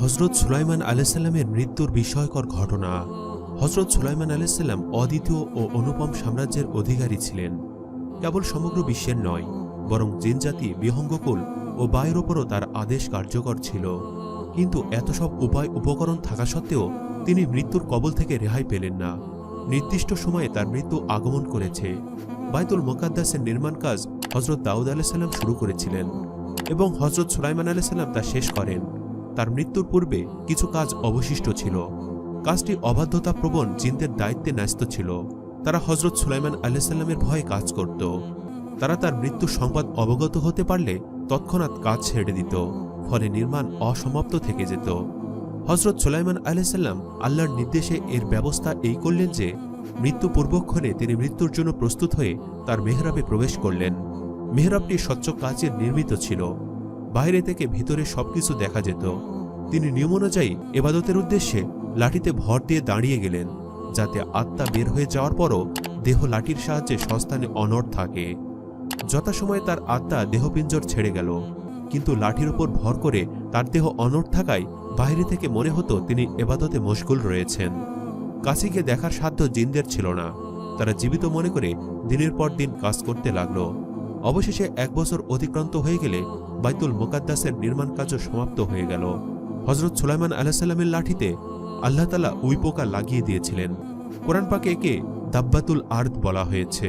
হজরত সুলাইমান আলাইসাল্লামের মৃত্যুর বিস্ময়কর ঘটনা। হজরত সুলাইমান আলাইসাল্লাম অদ্বিতীয় ও অনুপম সাম্রাজ্যের অধিকারী ছিলেন। কেবল সমগ্র বিশ্বের নয়, বরং জিনজাতি বিহঙ্গকুল ও বায়ুর ওপরও তার আদেশ কার্যকর ছিল। কিন্তু এত সব উপায় উপকরণ থাকা সত্ত্বেও তিনি মৃত্যুর কবল থেকে রেহাই পেলেন না। নির্দিষ্ট সময়ে তার মৃত্যু আগমন করেছে। বাইতুল মোকাদ্দাসের নির্মাণ কাজ হজরত দাউদ আলাইসাল্লাম শুরু করেছিলেন এবং হজরত সুলাইমান আলাইসাল্লাম তা শেষ করেন। তার মৃত্যুর পূর্বে কিছু কাজ অবশিষ্ট ছিল। কাজটি অবাধ্যতা প্রবণ জিনদের দায়িত্বে ন্যস্ত ছিল। তারা হজরত সুলাইমান আলাইসাল্লামের ভয়ে কাজ করত। তারা তার মৃত্যুর সংবাদ অবগত হতে পারলে তৎক্ষণাৎ কাজ ছেড়ে দিত, ফলে নির্মাণ অসমাপ্ত থেকে যেত। হজরত সুলাইমান আলাইসাল্লাম আল্লাহর নির্দেশে এর ব্যবস্থা এই করলেন যে, মৃত্যু পূর্বক্ষণে তিনি মৃত্যুর জন্য প্রস্তুত হয়ে তার মেহরাবে প্রবেশ করলেন। মেহরাবটি স্বচ্ছ কাচের নির্মিত ছিল। বাইরে থেকে ভিতরে সবকিছু দেখা যেত। তিনি নিয়ম অনুযায়ী এবাদতের উদ্দেশ্যে লাঠিতে ভর দিয়ে দাঁড়িয়ে গেলেন, যাতে আত্মা বের হয়ে যাওয়ার পরও দেহ লাঠির সাহায্যে সস্থানে অনড় থাকে। যথাসময়ে তার আত্মা দেহপিঞ্জর ছেড়ে গেল, কিন্তু লাঠির উপর ভর করে তার দেহ অনড় থাকায় বাইরে থেকে মনে হতো তিনি এবাদতে মশগুল রয়েছেন। কাছে গিয়ে দেখার সাধ্য জিনদের ছিল না। তারা জীবিত মনে করে দিনের পর দিন কাজ করতে লাগল। অবশেষে এক বছর অতিক্রান্ত হয়ে গেলে বাইতুল মোকাদ্দাসের নির্মাণ কাজও সমাপ্ত হয়ে গেল। হজরত সুলাইমান আলাহিসাল্লামের লাঠিতে আল্লাহ তালা উইপোকা লাগিয়ে দিয়েছিলেন। কোরআন পাকে একে দাব্বাতুল আর্দ বলা হয়েছে।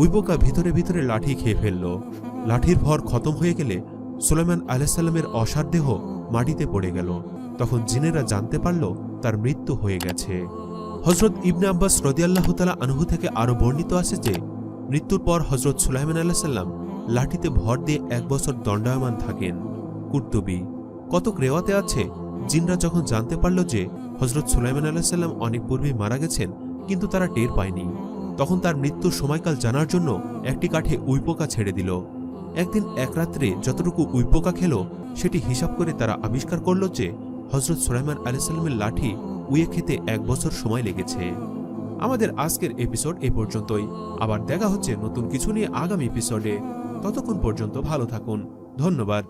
উইপোকা ভিতরে ভিতরে লাঠি খেয়ে ফেলল। লাঠির ভর খতম হয়ে গেলে সুলাইমান আলাহিসাল্লামের অসার দেহ মাটিতে পড়ে গেল। তখন জিনেরা জানতে পারল তার মৃত্যু হয়ে গেছে। হজরত ইবনে আব্বাস রদিয়াল্লাহ তালা আনহু থেকে আরও বর্ণিত আছে যে, মৃত্যুর পর হজরত সুলাইমান আল্লাহ সাল্লাম লাঠিতে ভর দিয়ে এক বছর দণ্ডায়মান থাকেন। কুর্তুবি কতক রেওয়াতে আছে? জিনরা যখন জানতে পারল যে হজরত সুলাইমান আল্লাহ সাল্লাম অনেক পূর্বেই মারা গেছেন, কিন্তু তারা টের পায়নি। তখন তার মৃত্যুর সময়কাল জানার জন্য একটি কাঠে উইপোকা ছেড়ে দিল। একদিন এক রাত্রে যতটুকু উইপোকা খেল, সেটি হিসাব করে তারা আবিষ্কার করল যে হজরত সুলাইমান আলি সাল্লামের লাঠি উইয়ে খেতে এক বছর সময় লেগেছে। আমাদের আজকের এপিসোড এ পর্যন্তই। আবার দেখা হচ্ছে নতুন কিছু নিয়ে আগামী এপিসোডে। ততক্ষণ পর্যন্ত ভালো থাকুন। ধন্যবাদ।